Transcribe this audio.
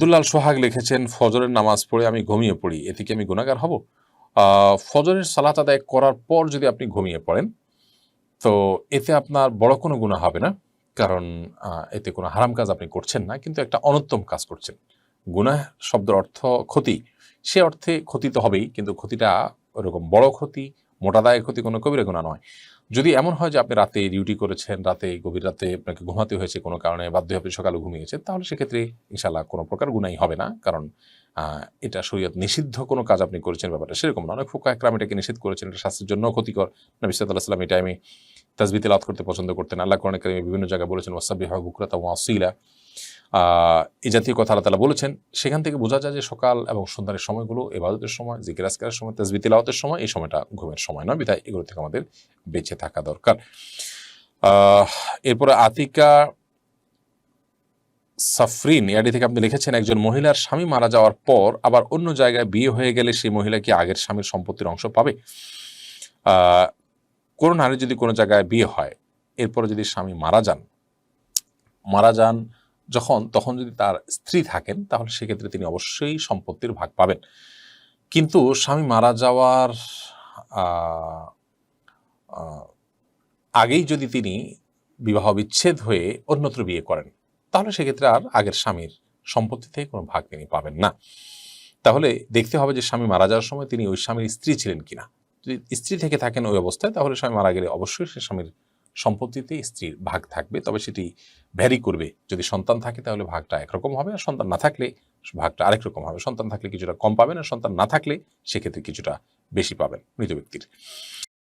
আবদুল্লাল সোহাগ লিখেছেন, ফজরের নামাজ পড়ে আমি ঘুমিয়ে পড়ি এতে কি আমি গুণাগার হব? ফজরের সালাত আদায় করার পর যদি আপনি ঘুমিয়ে পড়েন, তো এতে আপনার বড় কোনো গুণা হবে না, কারণ এতে কোনো হারাম কাজ আপনি করছেন না, কিন্তু একটা অনুত্তম কাজ করছেন। গুনাহ শব্দের অর্থ ক্ষতি, সে অর্থে ক্ষতি তো হবেই, কিন্তু ক্ষতিটা ওরকম বড় ক্ষতি মোটাদায় ক্ষতি কোনো কবিরা গুণা নয়। যদি এমন হয় যে আপনি রাতে ডিউটি করেছেন, রাতে গভীর রাতে আপনাকে ঘুমাতে হয়েছে কোনো কারণে, বাধ্য হয়ে সকালে ঘুমিয়েছেন, তাহলে সেক্ষেত্রে ইনশাল্লাহ কোনো প্রকার গুণাই হবে না। কারণ এটা শরীয়ত নিষিদ্ধ কোনো কাজ আপনি করেছেন ব্যাপারটা সেরকম না। অনেক ফুকা একরাম এটাকে নিষেধ করেছেন, এটা স্বাস্থ্যের জন্য ক্ষতিকর। নবী সাল্লাহ সাল্লাম এই টাইমে তাজবি তেলাওয়াত করতে পছন্দ করতেন। আল্লাহ কোরআন বিভিন্ন জায়গায় বলেছেন ওয়াসাবি হয় বুকরাতা ওয়াসিলা এই জাতীয় কথা আল্লাহ তালা বলেছেন, সেখান থেকে বোঝা যায় যে সকাল এবং সন্ধ্যার সময়গুলো এবাদতের সময় জিকির আজকারের সময় তাজবি তেলাওয়াতের সময়, এই সময়টা ঘুমের সময় নয়, বিধায় এগুলো থেকে আমাদের বেঁচে থাকা দরকার। এরপরে আতিকা সাফরিন এআডি থেকে আপনি লিখেছেন, একজন মহিলার স্বামী মারা যাওয়ার পর আবার অন্য জায়গায় বিয়ে হয়ে গেলে সেই মহিলা কি আগের স্বামীর সম্পত্তির অংশ পাবে? কোনো নারী যদি কোনো জায়গায় বিয়ে হয়, এরপরে যদি স্বামী মারা যান মারা যান যখন, তখন যদি তার স্ত্রী থাকেন, তাহলে সেক্ষেত্রে তিনি অবশ্যই সম্পত্তির ভাগ পাবেন। কিন্তু স্বামী মারা যাওয়ার আগেই যদি তিনি বিবাহ বিচ্ছেদ হয়ে অন্যত্র বিয়ে করেন, তাহলে সেক্ষেত্রে আর আগের স্বামীর সম্পত্তি থেকে কোনো ভাগ তিনি পাবেন না। তাহলে দেখতে হবে যে স্বামী মারা যাওয়ার সময় তিনি ওই স্বামীর স্ত্রী ছিলেন কিনা। যদি স্ত্রী থেকে থাকেন ওই অবস্থায়, তাহলে স্বামী মারা গেলে অবশ্যই সে স্বামীর সম্পত্তিতে স্ত্রীর ভাগ থাকবে, তবে সেটি ভ্যারি করবে। যদি সন্তান থাকে তাহলে ভাগটা একরকম হবে, আর সন্তান না থাকলে ভাগটা আরেক রকম হবে। সন্তান থাকলে কিছুটা কম পাবেন, আর সন্তান না থাকলে সেক্ষেত্রে কিছুটা বেশি পাবেন মৃত ব্যক্তির।